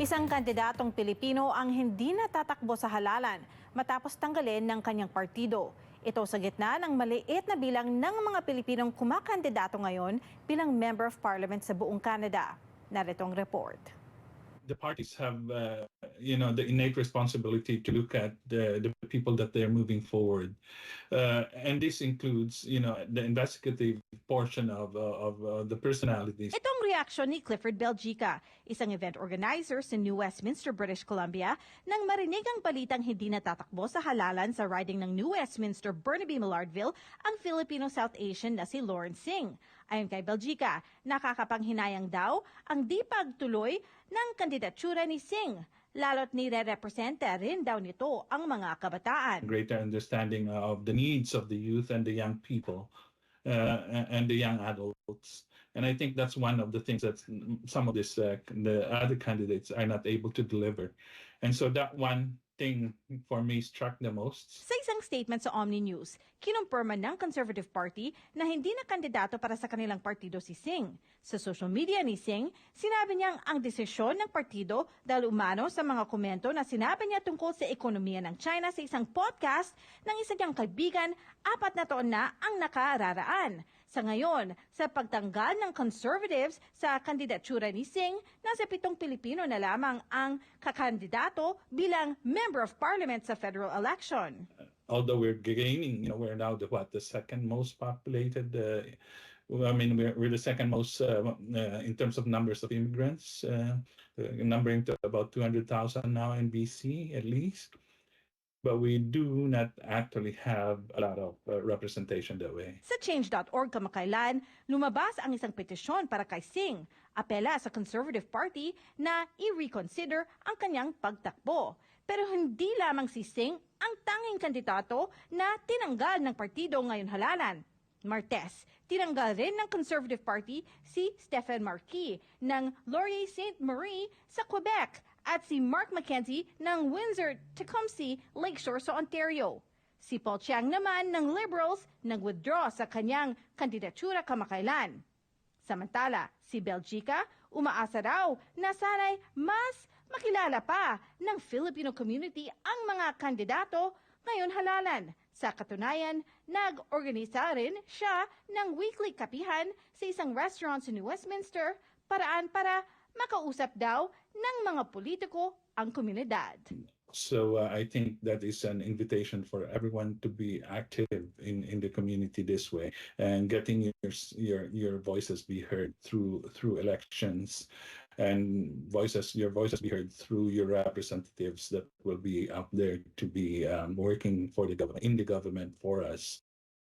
Isang kandidatong Pilipino ang hindi natatakbo sa halalan matapos tanggalin ng kanyang partido. Ito sa gitna ng maliit na bilang ng mga Pilipinong kumakandidato ngayon bilang Member of Parliament sa buong Canada. Narito ang report. The parties have, uh, you know, the innate responsibility to look at the, the people that they're moving forward, uh, and this includes, you know, the investigative portion of uh, of uh, the personalities. Ito ang reaksyon ni Clifford Belgica, isang event organizer sa New Westminster, British Columbia, nang marinig ang balitang hindi natatakbo sa halalan sa riding ng New Westminster, Burnaby Millardville ang Filipino South Asian na si Lawrence Singh. Ayon kay Belgica, nakakapanghinayang daw ang di pagtuloy ng kandidatsura ni Singh, lalo't nire-representa rin daw nito ang mga kabataan. Greater understanding of the needs of the youth and the young people, uh, and the young adults. And I think that's one of the things that some of this uh, the other candidates are not able to deliver. And so that one thing for me struck the most. Sa isang statement sa Omni News, kinumpirma ng Conservative Party na hindi na kandidato para sa kanilang partido si Singh. Sa social media ni Singh, sinabi niyang ang desisyon ng partido dahil umano sa mga komento na sinabi niya tungkol sa ekonomiya ng China sa isang podcast ng isa niyang kaibigan apat na taon na ang nakararaan. Sa ngayon, sa pagtanggal ng conservatives sa kandidatsura ni Singh, nasa pitong Pilipino na lamang ang kakandidato bilang Member of Parliament sa federal election. although we're gaining, you know, we're now the what the second most populated. Uh, I mean, we're, we're the second most uh, uh, in terms of numbers of immigrants, uh, numbering to about two hundred thousand now in BC at least. But we do not actually have a lot of uh, representation that way. Sa change.org kamakailan, lumabas ang isang petisyon para kay Singh, apela sa Conservative Party na i-reconsider ang kanyang pagtakbo. Pero hindi lamang si Singh ang tanging kandidato na tinanggal ng partido ngayon halalan. Martes, tinanggal rin ng Conservative Party si Stephen Marquis ng Laurier St. Marie sa Quebec at si Mark McKenzie ng Windsor-Tecumseh Lakeshore sa Ontario. Si Paul Chiang naman ng Liberals nag-withdraw sa kanyang kandidatura kamakailan. Samantala, si Belgica umaasa raw na sana'y mas makilala pa ng Filipino community ang mga kandidato ngayon halalan. Sa katunayan, nag-organisa rin siya ng weekly kapihan sa isang restaurant sa New Westminster paraan para makausap daw ng mga politiko ang komunidad. So uh, I think that is an invitation for everyone to be active in, in the community this way and getting your your your voices be heard through through elections and voices your voices be heard through your representatives that will be up there to be um, working for the government in the government for us.